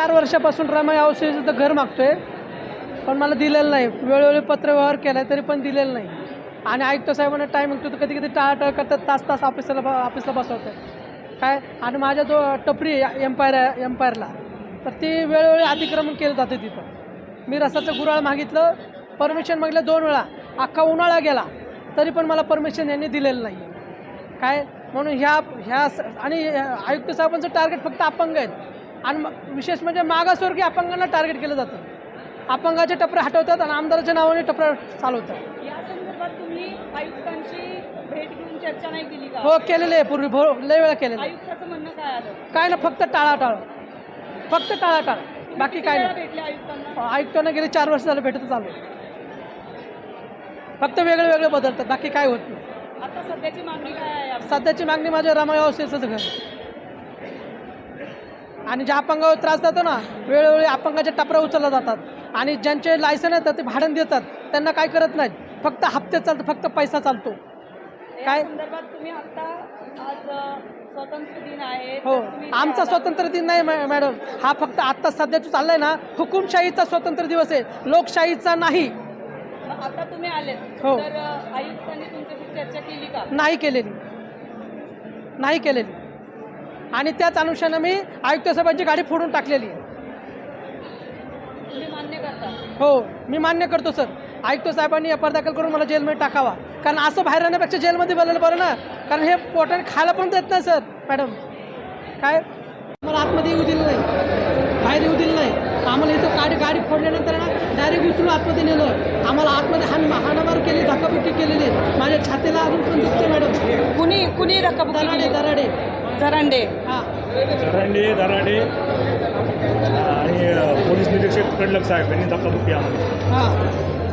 चार वर्षापासून रमाई तर घर मागतोय. पण मला दिलेलं नाही. वेळोवेळी पत्रव्यवहार केला तरी पण दिलेलं नाही. आणि आयुक्त साहेबांना टाईम मागतो तर कधी कधी टाळाटाळ करतात तास तास ऑफिसला ब ऑफिसला बसवतात. काय? आणि माझ्या जो टपरी एम्पायर एम्पायरला तर ती वेळोवेळी अतिक्रमण केलं जातं तिथं. मी रसाचं गुराळ मागितलं परमिशन मागितलं दोन वेळा. अख्खा उन्हाळा गेला तरी पण मला परमिशन यांनी दिलेलं नाही काय? म्हणून ह्या ह्या स- आणि आयुक्त साहेबांचं टार्गेट फक्त अपंग आहेत. आणि विशेष म्हणजे मागासवर्गीय अपंगांना टार्गेट केलं जातं. अपंगाचे टपरे हटवतात आणि आमदाराच्या नावाने टपरे चालवतात. या संदर्भात तुम्ही आयुक्तांची भेट घेऊन चर्चा नाही केली का? हो केलेले आहे पूर्वी भो लय वेळा केलेलं आहे. आयुक्ताचं म्हणणं काय आलं? काय ना फक्त टाळाटाळ. फक्त टाळाटाळ. बाकी काय नाही. भेटले आयुक्तांना? गेले चार वर्ष झालं भेटत चालू आहे. फक्त वेगळे वेगळे बदलतात बाकी काय होत नाही. आता सध्याची मागणी काय आहे आपली? सध्याची मागणी माझ्या रमाई अवस्थेचंच घर आणि ज्या अपंगावर त्रास देतो ना वेळोवेळी अपंगाच्या टपऱ्या उचलल्या जातात. आणि ज्यांचे लायसन येतात ते भाडण देतात. त्यांना काय करत नाहीत. फक्त हप्ते चालतं फक्त पैसा चालतो. काय? संदर्भात तुम्ही आता आज अ, स्वातंत्र्य दिन आहे हो. आमचा इथे आला. स्वातंत्र्य दिन नाही मॅ- मॅडम. हा फक्त आत्ता सध्याचा चाललाय ना हुकुमशाहीचा स्वातंत्र्य दिवस आहे. लोकशाहीचा नाही. आता तुम्ही आलेत. हो. तर आयुक्तांनी तुमच्याशी चर्चा केली का? नाही केलेली. नाही केलेली. आणि त्याच अनुषयानं मी आयुक्त साहेबांची गाडी फोडून टाकलेली हो मी मान्य करतो सर. आयुक्त साहेबांनी एफ आर दाखल करून मला जेलमध्ये टाकावा. कारण असं बाहेर राहण्यापेक्षा जेलमध्ये बोलायला बरं ना. कारण हे पोटाने खायला पण देत नाही सर. मॅडम काय? मला आतमध्ये येऊ दिलं नाही. बाहेर येऊ दिलं नाही. आम्हाला इथं गाडी गाडी फोडल्यानंतर ना डायरेक्ट उचलून आतमध्ये नेलं. आम्हाला आतमध्ये हान हाणामार केली धक्काबुक्की केलेली. आहे. माझ्या छातीला अजून पण दुखते मॅडम. कुणी कुणी रक्कम दराडे दराडे. झरांडे हां. दरांडे दराडे आणि पोलीस निरीक्षक कडलक साहेब यांनी धक्काबुक्की आम्हाला. हां.